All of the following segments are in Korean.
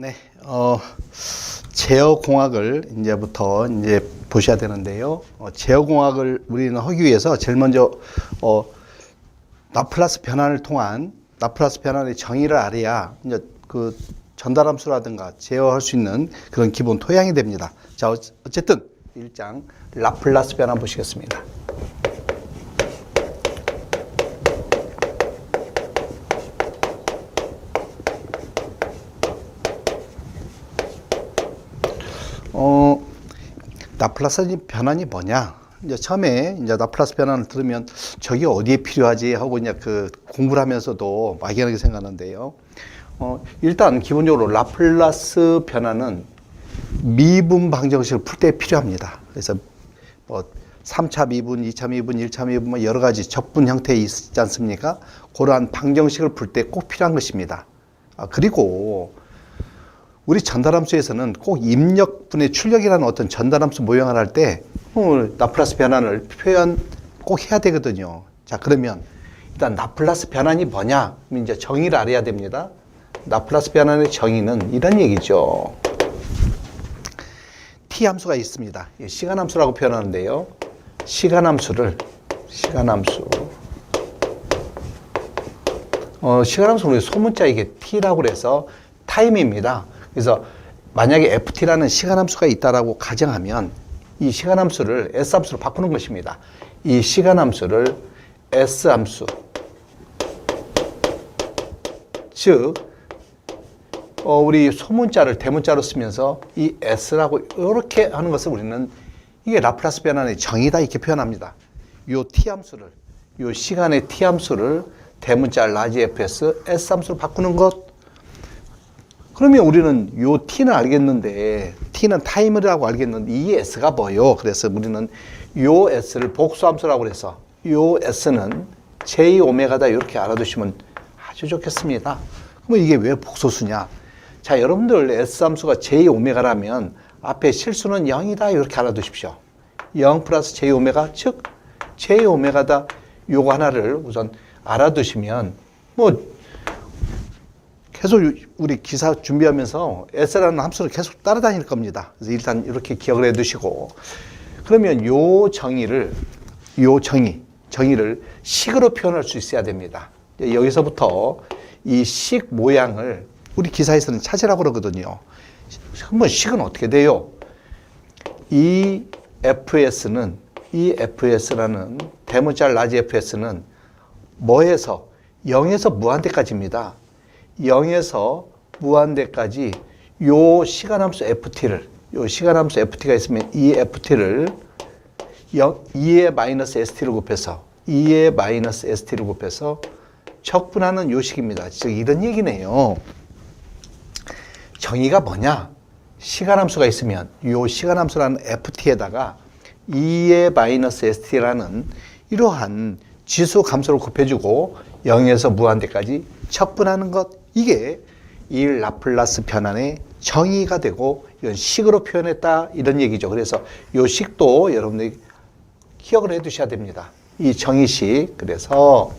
네, 어, 제어공학을 이제부터 이제 보셔야 되는데요. 어, 제어공학을 우리는 하기 위해서 제일 먼저 어, 라플라스 변환을 통한 라플라스 변환의 정의를 알아야 이제 그 전달함수라든가 제어할 수 있는 그런 기본 토양이 됩니다. 자, 어- 어쨌든 1장 라플라스 변환 보시겠습니다. 라플라스 변환이 뭐냐? 이제 처음에 이제 라플라스 변환을 들으면 저게 어디에 필요하지 하고 이제 그 공부를 하면서도 막연하게 생각하는데요. 어, 일단 기본적으로 라플라스 변환은 미분 방정식을 풀 때 필요합니다. 그래서 뭐 3차 미분, 2차 미분, 1차 미분 뭐 여러 가지 적분 형태에 있지 않습니까? 그러한 방정식을 풀 때 꼭 필요한 것입니다. 아, 그리고 우리 전달함수에서는 꼭 입력분의 출력이라는 어떤 전달함수 모형을 할때 어, 라플라스 변환을 표현 꼭 해야 되거든요. 자 그러면 일단 라플라스 변환이 뭐냐? 이제 정의를 알아야 됩니다. 라플라스 변환의 정의는 이런 얘기죠. t 함수가 있습니다. 이 시간 함수라고 표현하는데요. 시간 함수를 시간 함수 어, 시간 함수 우리 소문자 이게 t라고 그래서 타임입니다. 그래서 만약에 ft라는 시간 함수가 있다라고 가정하면 이 시간 함수를 s 함수로 바꾸는 것입니다. 이 시간 함수를 s 함수 즉 어, 우리 소문자를 대문자로 쓰면서 이 s라고 이렇게 하는 것을 우리는 이게 라플라스 변환의 정의다 이렇게 표현합니다. 요 t 함수를 요 시간의 t 함수를 대문자 라지 fs s 함수로 바꾸는 것 그러면 우리는 요 t는 알겠는데 t는 타임이라고 알겠는데 이 s가 뭐요? 그래서 우리는 요 s를 복수함수라고 그래서 요 s는 j 오메가다 이렇게 알아두시면 아주 좋겠습니다. 그럼 이게 왜 복소수냐? 자, 여러분들 s 함수가 j 오메가라면 앞에 실수는 0이다 이렇게 알아두십시오. 0 플러스 j 오메가 즉 j 오메가다 요거 하나를 우선 알아두시면 뭐 계속 우리 기사 준비하면서 S라는 함수를 계속 따라다닐 겁니다. 그래서 일단 이렇게 기억을 해 두시고 그러면 요 정의를 요 정의 정의를 식으로 표현할 수 있어야 됩니다. 여기서부터 이 식 모양을 우리 기사에서는 찾으라고 그러거든요. 한번 식은 어떻게 돼요? 이 FS는 이 FS라는 대문자 라지 FS는 뭐에서 0에서 무한대까지입니다. 0에서 무한대까지 요 시간함수 ft를 요 시간함수 ft가 있으면 이 ft를 0, 2의 마이너스 st를 곱해서 2의 마이너스 st를 곱해서 적분하는 요식입니다. 즉 이런 얘기네요. 정의가 뭐냐? 시간함수가 있으면 요 시간함수라는 ft에다가 2의 마이너스 st라는 이러한 지수 감소를 곱해주고 0에서 무한대까지 척분하는 것 이게 이 라플라스 변환의 정의가 되고 이런 식으로 표현했다 이런 얘기죠. 그래서 요 식도 여러분들이 기억을 해 두셔야 됩니다. 이 정의식 그래서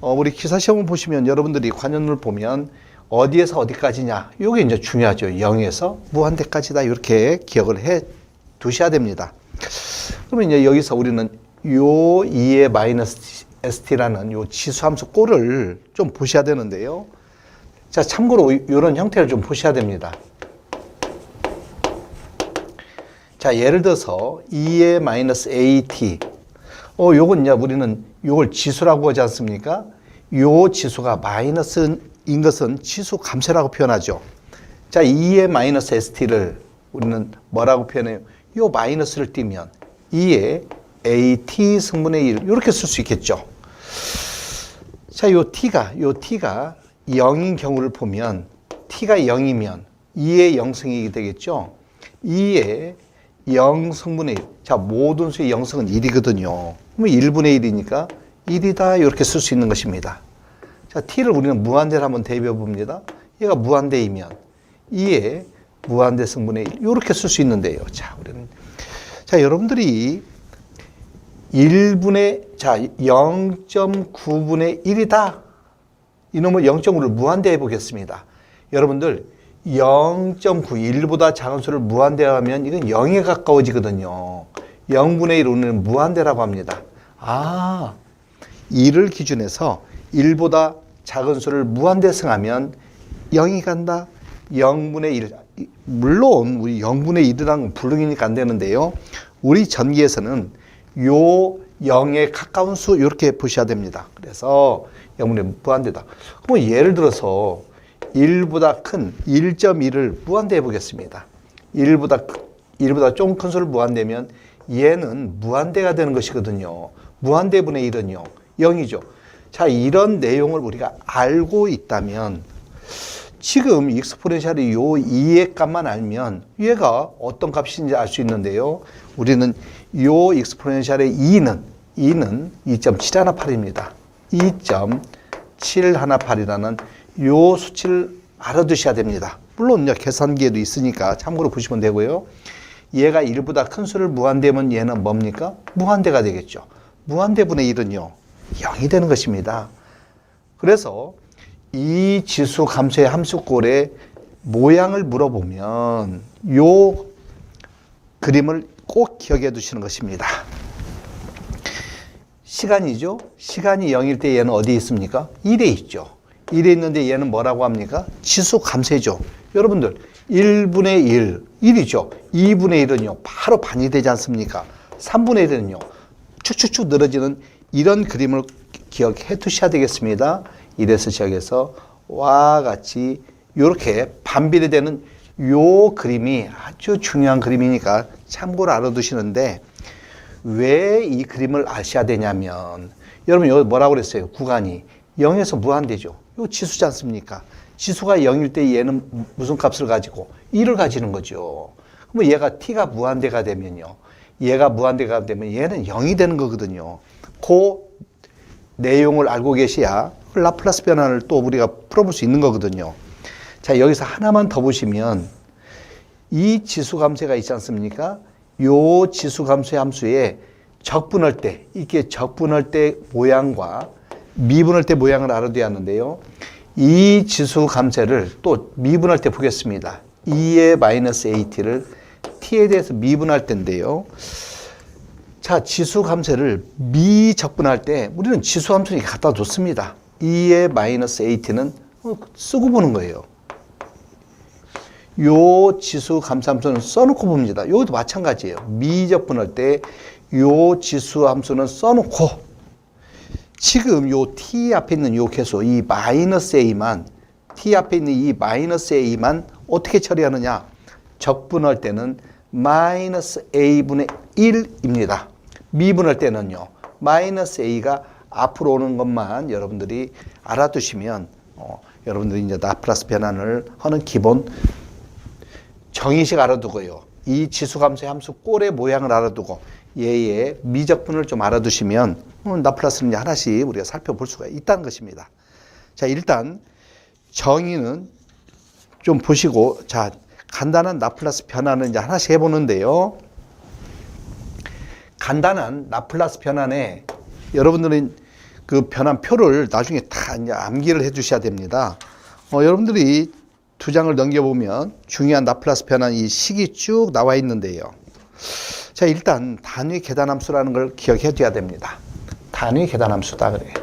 어, 우리 기사 시험을 보시면 여러분들이 관연을 보면 어디에서 어디까지냐 이게 이제 중요하죠. 0에서 무한대까지다 이렇게 기억을 해 두셔야 됩니다. 그러면 이제 여기서 우리는 요 2의 마이너스 st라는 요 지수함수 꼴을 좀 보셔야 되는데요. 자, 참고로 이런 형태를 좀 보셔야 됩니다. 자, 예를 들어서 2의 마이너스 at. 어, 요건 이제 우리는 요걸 지수라고 하지 않습니까? 요 지수가 마이너스인 것은 지수 감쇄라고 표현하죠. 자, 2의 마이너스 st를 우리는 뭐라고 표현해요? 요 마이너스를 띄면 2의 at 승분의 1 이렇게 쓸 수 있겠죠. 자, 요 t가 요 t가 0인 경우를 보면 t가 0이면 2의 0승이 되겠죠. 2의 0승분의 1. 자, 모든 수의 0승은 1이거든요. 그러면 1분의 1이니까 1이다 이렇게 쓸 수 있는 것입니다. 자, t를 우리는 무한대를 한번 대비해 봅니다. 얘가 무한대이면 2의 무한대 승분의 1 이렇게 쓸 수 있는데요. 자, 우리는 자, 여러분들이 1분의 자 0.9분의 1이다. 이놈을 0.9를 무한대해 보겠습니다. 여러분들 0.9, 1보다 작은 수를 무한대하면 이건 0에 가까워지거든요. 0분의 1 우리는 무한대라고 합니다. 아, 2를 기준해서 1보다 작은 수를 무한대승하면 0이 간다. 0분의 1. 물론 우리 0분의 1이랑 불능이니까 안 되는데요. 우리 전기에서는 요 0에 가까운 수 이렇게 보셔야 됩니다. 그래서 0분의 무한대다. 그럼 예를 들어서 1보다 큰 1.1을 무한대 해 보겠습니다. 1보다 1보다 좀 큰 수를 무한대면 얘는 무한대가 되는 것이거든요. 무한대분의 1은요. 0이죠. 자, 이런 내용을 우리가 알고 있다면 지금 익스포넨셜이 요 2의 값만 알면 얘가 어떤 값인지 알 수 있는데요. 우리는 요 익스포넨셜의 2는 2는 2.718입니다. 2.718이라는 요 수치를 알아두셔야 됩니다. 물론 이제 계산기에도 있으니까 참고로 보시면 되고요. 얘가 1보다 큰 수를 무한대면 얘는 뭡니까? 무한대가 되겠죠. 무한대분의 1은요. 0이 되는 것입니다. 그래서 이 지수 감소의 함수꼴의 모양을 물어보면 요 그림을 꼭 기억해 두시는 것입니다. 시간이죠. 시간이 0일 때 얘는 어디에 있습니까? 1에 있죠. 1에 있는데 얘는 뭐라고 합니까? 지수 감쇄죠. 여러분들 1분의 1, 1이죠. 2분의 1은요. 바로 반이 되지 않습니까? 3분의 1은요. 축축축 늘어지는 이런 그림을 기억해 두셔야 되겠습니다. 이래서 시작해서 와 같이 이렇게 반비례 되는 요 그림이 아주 중요한 그림이니까 참고로 알아두시는데 왜 이 그림을 아셔야 되냐면 여러분 여기 뭐라고 그랬어요? 구간이 0에서 무한대죠. 요 지수지 않습니까? 지수가 0일 때 얘는 무슨 값을 가지고 1을 가지는 거죠. 그러면 얘가 t가 무한대가 되면요. 얘가 무한대가 되면 얘는 0이 되는 거거든요. 그 내용을 알고 계셔야 라플라스 변환을 또 우리가 풀어볼 수 있는 거거든요. 자, 여기서 하나만 더 보시면 이 지수 감쇄가 있지 않습니까? 요 지수 감쇄 함수에 적분할 때, 이게 적분할 때 모양과 미분할 때 모양을 알아둬야 하는데요. 이 지수 감쇄를 또 미분할 때 보겠습니다. 2의 마이너스 AT를 T에 대해서 미분할 때인데요. 자, 지수 감쇄를 미적분할 때 우리는 지수 함수를 갖다 뒀습니다. 2의 마이너스 AT는 쓰고 보는 거예요. 요 지수 감사 함수는 써놓고 봅니다. 요것도 마찬가지예요. 미적분할 때 요 지수 함수는 써놓고 지금 요 t 앞에 있는 요 개수 이 마이너스 a만 t 앞에 있는 이 마이너스 a만 어떻게 처리하느냐? 적분할 때는 마이너스 a분의 1입니다. 미분할 때는요. 마이너스 a가 앞으로 오는 것만 여러분들이 알아두시면 어, 여러분들이 이제 라플라스 변환을 하는 기본 정의식 알아두고요. 이 지수감수의 함수 꼴의 모양을 알아두고 얘의 미적분을 좀 알아두시면 음, 라플라스는 이제 하나씩 우리가 살펴볼 수가 있다는 것입니다. 자, 일단 정의는 좀 보시고 자, 간단한 라플라스 변환은 이제 하나씩 해보는데요. 간단한 라플라스 변환에 여러분들은 그 변환 표를 나중에 다 이제 암기를 해 주셔야 됩니다. 어, 여러분들이 두 장을 넘겨보면 중요한 라플라스 변환 이 식이 쭉 나와 있는데요. 자, 일단 단위 계단함수라는 걸 기억해 둬야 됩니다. 단위 계단함수다 그래.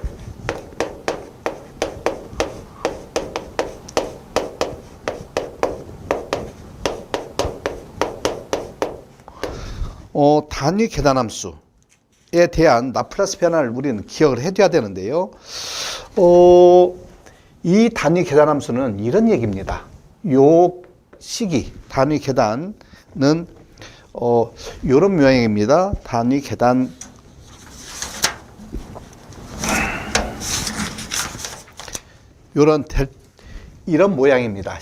어, 단위 계단함수에 대한 라플라스 변화를 우리는 기억을 해둬야 되는데요. 어, 이 단위 계단함수는 이런 얘기입니다. 요 시기 단위 계단은 어, 요런 모양입니다. 단위 계단 요런 델, 이런 모양입니다.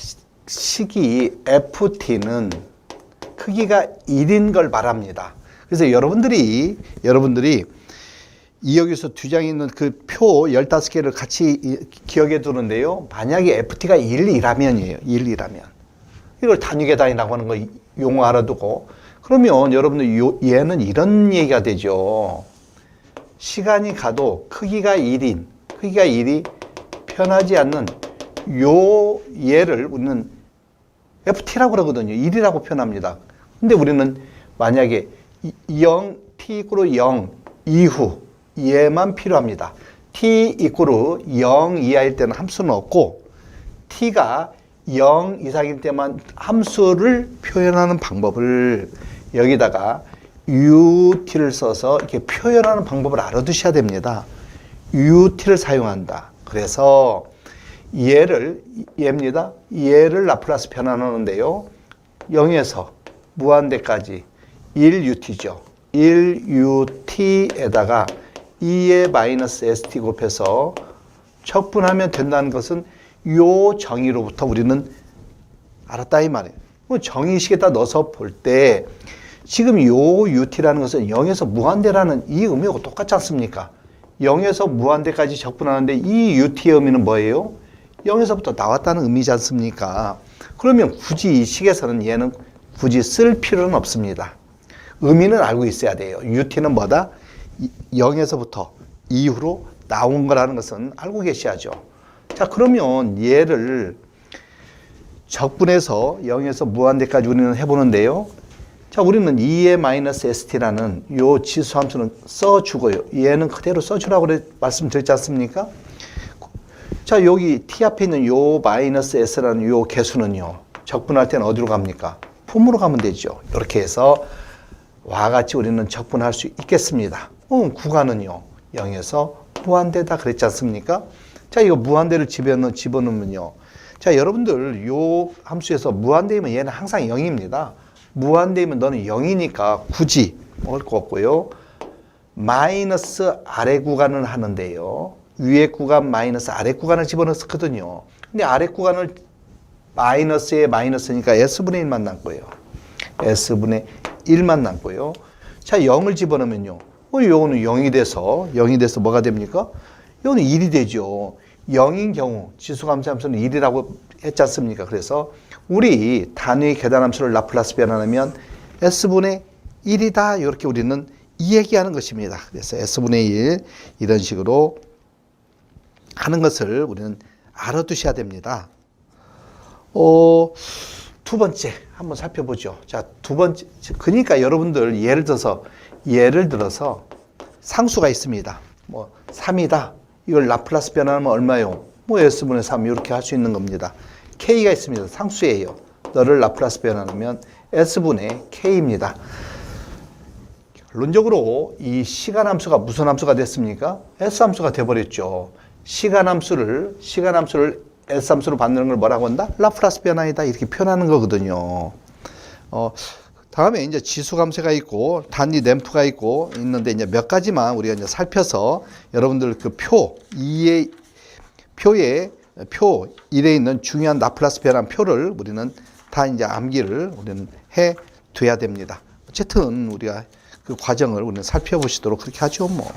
시기 FT는 크기가 1인 걸 말합니다. 그래서 여러분들이 여러분들이 이 여기서 두 장에 있는 그 표 15개를 같이 이- 기억해 두는데요. 만약에 FT가 1이라면이에요. 1이라면. 이걸 단위 계단이라고 하는 거 이- 용어 알아두고 그러면 여러분들 요, 얘는 이런 얘기가 되죠. 시간이 가도 크기가 1인, 크기가 1이 편하지 않는 요 얘를 우리는 ft라고 그러거든요. 1이라고 표현합니다. 근데 우리는 만약에 0, t 이꾸로 0 이후 얘만 필요합니다. t 이꾸로 0 이하일 때는 함수는 없고 t가 0 이상일 때만 함수를 표현하는 방법을 여기다가 ut를 써서 이렇게 표현하는 방법을 알아두셔야 됩니다. ut를 사용한다. 그래서 얘를 얘입니다. 얘를 라플라스 변환하는데요. 0에서 무한대까지 1ut죠. 1ut에다가 2의 마이너스 st 곱해서 척분하면 된다는 것은 요 정의로부터 우리는 알았다 이 말이에요. 뭐 정의식에다 넣어서 볼 때 지금 요 ut라는 것은 0에서 무한대라는 이 의미하고 똑같지 않습니까? 0에서 무한대까지 적분하는데 이 ut의 의미는 뭐예요? 0에서부터 나왔다는 의미지 않습니까? 그러면 굳이 이 식에서는 얘는 굳이 쓸 필요는 없습니다. 의미는 알고 있어야 돼요. ut는 뭐다? 0에서부터 이후로 나온 거라는 것은 알고 계셔야죠. 자, 그러면 얘를 적분해서 0에서 무한대까지 우리는 해보는데요. 자, 우리는 2의 마이너스 st라는 요 지수 함수는 써주고요. 얘는 그대로 써주라고 말씀드렸지 않습니까? 자, 여기 t 앞에 있는 요 마이너스 s라는 요 개수는요. 적분할 때는 어디로 갑니까? 품으로 가면 되죠. 이렇게 해서 와 같이 우리는 적분할 수 있겠습니다. 어, 구간은요. 0에서 무한대다 그랬지 않습니까? 자, 이거 무한대를 집어넣, 집어넣으면요. 자, 여러분들 요 함수에서 무한대이면 얘는 항상 0입니다. 무한대이면 너는 0이니까 굳이 먹을 거 없고요. 마이너스 아래 구간을 하는데요. 위에 구간 마이너스 아래 구간을 집어넣었거든요. 근데 아래 구간을 마이너스에 마이너스니까 s분의 1만 남고요. s분의 1만 남고요. 자, 0을 집어넣으면요. 어, 요거는 0이 돼서 0이 돼서 뭐가 됩니까? 요거는 1이 되죠. 0인 경우 지수감소함수는 1이라고 했지 않습니까? 그래서 우리 단위 계단함수를 라플라스 변환하면 s분의 1이다. 이렇게 우리는 이 얘기하는 것입니다. 그래서 s분의 1 이런 식으로 하는 것을 우리는 알아두셔야 됩니다. 어, 두 번째 한번 살펴보죠. 자, 두 번째 그러니까 여러분들 예를 들어서 예를 들어서 상수가 있습니다. 뭐 3이다. 이걸 라플라스 변환하면 얼마요? 뭐 s분의 3 이렇게 할 수 있는 겁니다. k가 있습니다. 상수예요. 너를 라플라스 변환하면 s분의 k입니다. 결론적으로 이 시간 함수가 무슨 함수가 됐습니까? s 함수가 돼버렸죠. 시간 함수를 시간 함수를 s 함수로 받는 걸 뭐라고 한다? 라플라스 변환이다 이렇게 표현하는 거거든요. 어, 다음에 이제 지수 감세가 있고 단위 램프가 있고 있는데 이제 몇 가지만 우리가 이제 살펴서 여러분들 그 표, 이의 표에 표 1에 있는 중요한 라플라스 변환 표를 우리는 다 이제 암기를 우리는 해 둬야 됩니다. 어쨌든 우리가 그 과정을 우리는 살펴보시도록 그렇게 하죠, 뭐.